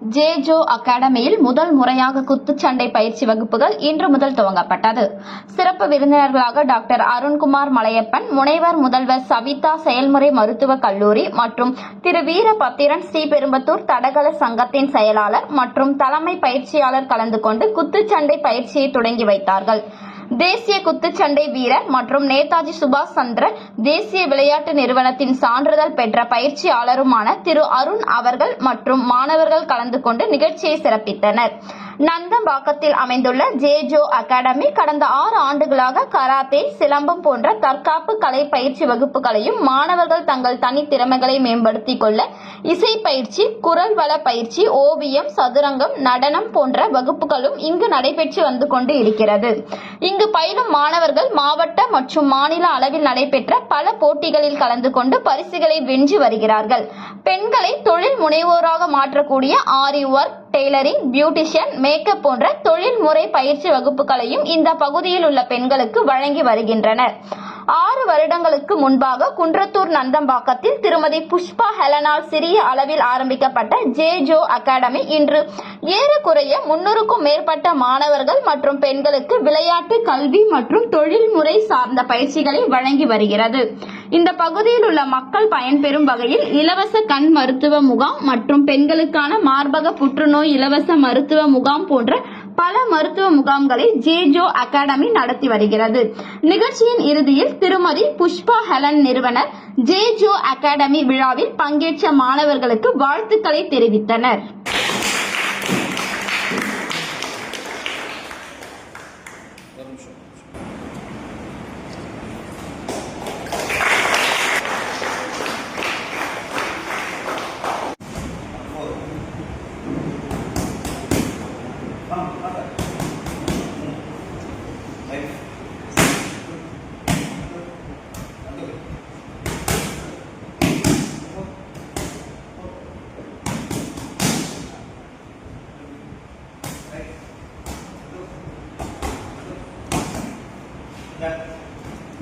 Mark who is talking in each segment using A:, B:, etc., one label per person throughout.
A: J Joe அகாடமியில் முதல் முறையாக குத்துச்சண்டை பயிற்சி வகுப்புகள் இன்று முதல் துவங்கப்பட்டது. சிறப்பு விருந்தினர்களாக டாக்டர் அருண்குமார் மலையப்பன் முனைவர் முதல்வர் சவிதா செயல்முறை மருத்துவக் கல்லூரி மற்றும் திரு வீரபத்திரன் ஸ்ரீபெரும்பத்தூர் தடகள சங்கத்தின் செயலாளர் மற்றும் தலைமை பயிற்சியாளர் கலந்து கொண்டு குத்துச்சண்டை பயிற்சியை தொடங்கி வைத்தார்கள். தேசிய குத்துச்சண்டை வீரர் மற்றும் நேதாஜி சுபாஷ் சந்திர தேசிய விளையாட்டு நிறுவனத்தின் சான்றிதழ் பெற்ற பயிற்சியாளருமான திரு அருண் அவர்கள் மற்றும் மாணவர்கள் கலந்து கொண்டு நிகழ்ச்சியை சிறப்பித்தனர். நந்தம்பாக்கத்தில் அமைந்துள்ள ஜேஜோ அகாடமி கடந்த ஆறு ஆண்டுகளாக கராத்தே சிலம்பம் போன்ற தற்காப்பு கலை பயிற்சி வகுப்புகளையும் மாணவர்கள் தங்கள் தனித்திறமைகளை மேம்படுத்திக் கொள்ள இசை பயிற்சி குரல் வள பயிற்சி ஓவியம் சதுரங்கம் நடனம் போன்ற வகுப்புகளும் இங்கு நடைபெற்று வந்து கொண்டு இருக்கிறது. இங்கு பயிலும் மாணவர்கள் மாவட்ட மற்றும் மாநில அளவில் நடைபெற்ற பல போட்டிகளில் கலந்து கொண்டு பரிசுகளை வென்று வருகிறார்கள். பெண்களை தொழில் முனைவோராக மாற்றக்கூடிய aari work tailoring beautician makeup போன்ற தொழில்முறை பயிற்சி வகுப்புகளையும் இந்த பகுதியில் உள்ள பெண்களுக்கு வழங்கி வருகின்றனர். ஆறு வருடங்களுக்கு முன்பாக குன்றத்தூர் நந்தம்பாக்கத்தில் திருமதி புஷ்பா ஹெலனால் சிறிய அளவில் ஆரம்பிக்கப்பட்ட ஜே ஜோ அகாடமி இன்று ஏறக்குறைய முன்னூறுக்கும் மேற்பட்ட மாணவர்கள் மற்றும் பெண்களுக்கு விளையாட்டு கல்வி மற்றும் தொழில்முறை சார்ந்த பயிற்சிகளை வழங்கி வருகிறது. இந்த பகுதியில் உள்ள மக்கள் பயன்பெறும் வகையில் இலவச கண் மருத்துவ முகாம் மற்றும் பெண்களுக்கான மார்பக புற்றுநோய் இலவச மருத்துவ முகாம் போன்ற பல மருத்துவ முகாம்களை ஜேஜோ அகாடமி நடத்தி வருகிறது. நிகழ்ச்சியின் இறுதியில் திருமதி புஷ்பா ஹெலன் நிறுவனர் ஜேஜோ அகாடமி விழாவில் பங்கேற்ற மாணவர்களுக்கு வாழ்த்துக்களை தெரிவித்தனர்.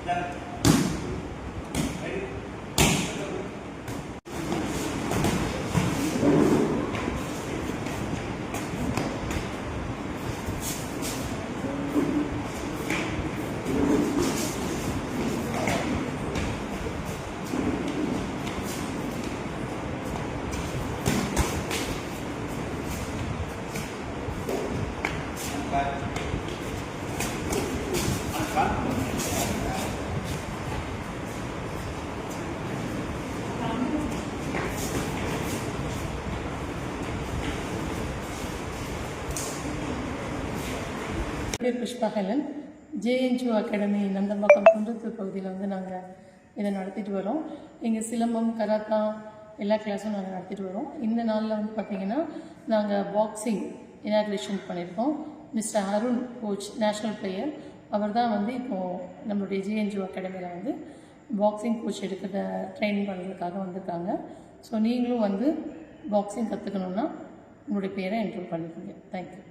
B: Yeah.
C: பேர் புஷ்பகலன் ஜேஎன்ஜிஓ அகாடமி நந்தம்பாக்கம் குன்றத்தூர் பகுதியில் வந்து நாங்கள் இதை நடத்திட்டு வரோம். இங்கே சிலம்பம் கராத்தா எல்லா கிளாஸும் நாங்கள் நடத்திட்டு வரோம். இந்த நாளில் வந்து பார்த்திங்கன்னா நாங்கள் பாக்ஸிங் இனாக்ரேஷன் பண்ணியிருக்கோம் mister Arun coach national player அவர் தான் வந்து இப்போது நம்மளுடைய ஜேஎன்ஜிஓ அகாடமியில் வந்து பாக்ஸிங் கோச் எடுக்கிற ட்ரைனிங் பண்ணுறதுக்காக வந்திருக்காங்க. ஸோ நீங்களும் வந்து பாக்ஸிங் கற்றுக்கணுன்னா உங்களுடைய பேரை என்ரோல் பண்ணிக்கோங்க. தேங்க்யூ